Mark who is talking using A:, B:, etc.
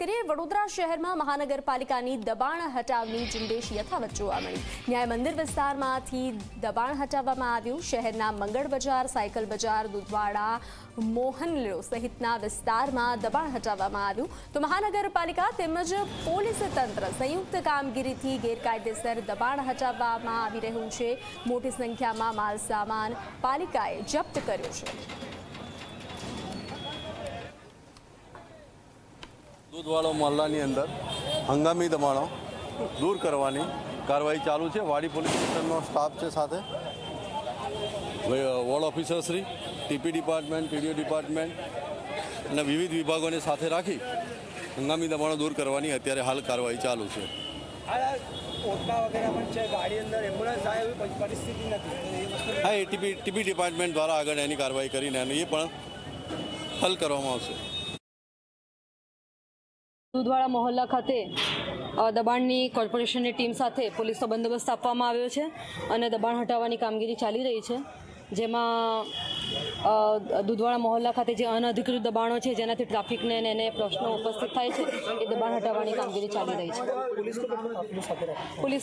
A: કરીએ, વડોદરા શહેરમાં મહાનગરપાલિકાની દબાણ હટાવની ઝુંબેશ યથાવત જોવા મળી. ન્યાય મંદિર વિસ્તારમાંથી દબાણ હટાવવામાં આવ્યું. શહેરના મંગળ બજાર, સાયકલ બજાર, દુધવાડા, મોહનલો સહિતના વિસ્તારમાં દબાણ હટાવવામાં આવ્યું. તો મહાનગરપાલિકા તેમજ પોલીસ તંત્ર સંયુક્ત કામગીરીથી ગેરકાયદેસર દબાણ હટાવવામાં આવી રહ્યું છે. મોટી સંખ્યામાં માલ સામાન પાલિકાએ જપ્ત કર્યો છે.
B: દૂધવાળો મહોલ્લાની અંદર હંગામી દબાણો દૂર કરવાની કાર્યવાહી ચાલુ છે. વાડી પોલીસ સ્ટેશનનો સ્ટાફ છે સાથે. Ward officer TP department, PDO department અને વિવિધ વિભાગોને સાથે રાખી હંગામી દબાણો દૂર કરવાની અત્યારે હાલ કાર્યવાહી ચાલુ છે. હા, એ ટીપી ટીપી ડિપાર્ટમેન્ટ દ્વારા આગળ એની કાર્યવાહી કરીને એ પણ હલ કરવામાં આવશે.
C: દૂધવાડા મહોલ્લા ખાતે દબાણની કોર્પોરેશનની ટીમ સાથે પોલીસનો બંદોબસ્ત આપવામાં આવ્યો છે અને દબાણ હટાવવાની કામગીરી ચાલી રહી છે. જેમાં દૂધવાળા મહોલ્લા ખાતે જે અનધિકૃત દબાણો છે, જેનાથી ટ્રાફિકને એને પ્રશ્નો ઉપસ્થિત થાય છે, એ દબાણ હટાવવાની કામગીરી ચાલી રહી છે. પોલીસ